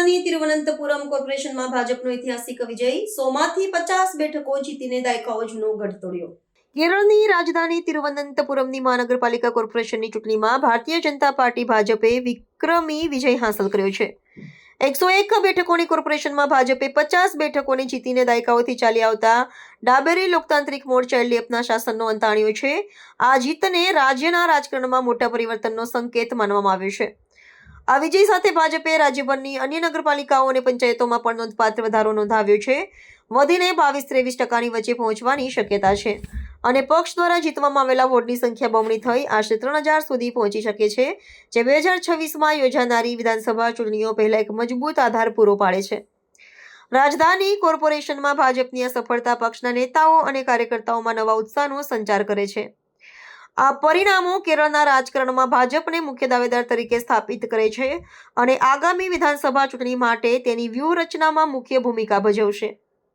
તિરુવનંતપુરમ કોર્પોરેશનમાં ભાજપનો ઐતિહાસિક વિજય. સોમાંથી પચાસ બેઠકો જીતીને દાયકાઓ જૂનો ગઢ તોડ્યો. કેરળની રાજધાની તિરુવનંતપુરમની મહાનગરપાલિકા કોર્પોરેશનની ચૂંટણીમાં ભારતીય જનતા પાર્ટી ભાજપે વિક્રમી વિજય હાંસલ કર્યો છે. એકસો એક બેઠકોની કોર્પોરેશનમાં ભાજપે પચાસ બેઠકોને જીતીને દાયકાઓથી ચાલી આવતા ડાબેરી લોકતાંત્રિક મોરચા એલડીએફના શાસનનો અંત આણ્યો છે. આ જીતને રાજ્યના રાજકારણમાં મોટા પરિવર્તનનો સંકેત માનવામાં આવ્યો છે. આ વિજય સાથે ભાજપે રાજ્યભરની અન્ય નગરપાલિકાઓ અને પંચાયતોમાં પણ નોંધપાત્ર વધારો નોંધાવ્યો છે. વધીને બાવીસ ત્રેવીસ ટકાની વચ્ચે પહોંચવાની શક્યતા છે. અને પક્ષ દ્વારા જીતવામાં આવેલા વોટની સંખ્યા બમણી થઈ આશરે ત્રણ હજાર સુધી પહોંચી શકે છે, જે બે હજાર છવ્વીસમાં યોજાનારી વિધાનસભા ચૂંટણીઓ પહેલા એક મજબૂત આધાર પૂરો પાડે છે. રાજધાની કોર્પોરેશનમાં ભાજપની અસફળતા પક્ષના નેતાઓ અને કાર્યકર્તાઓમાં નવા ઉત્સાહનો સંચાર કરે છે. આ પરિણામો કેરળના રાજકારણમાં ભાજપને મુખ્ય દાવેદાર તરીકે સ્થાપિત કરે છે અને આગામી વિધાનસભા ચૂંટણી માટે તેની વ્યૂહરચનામાં મુખ્ય ભૂમિકા ભજવશે.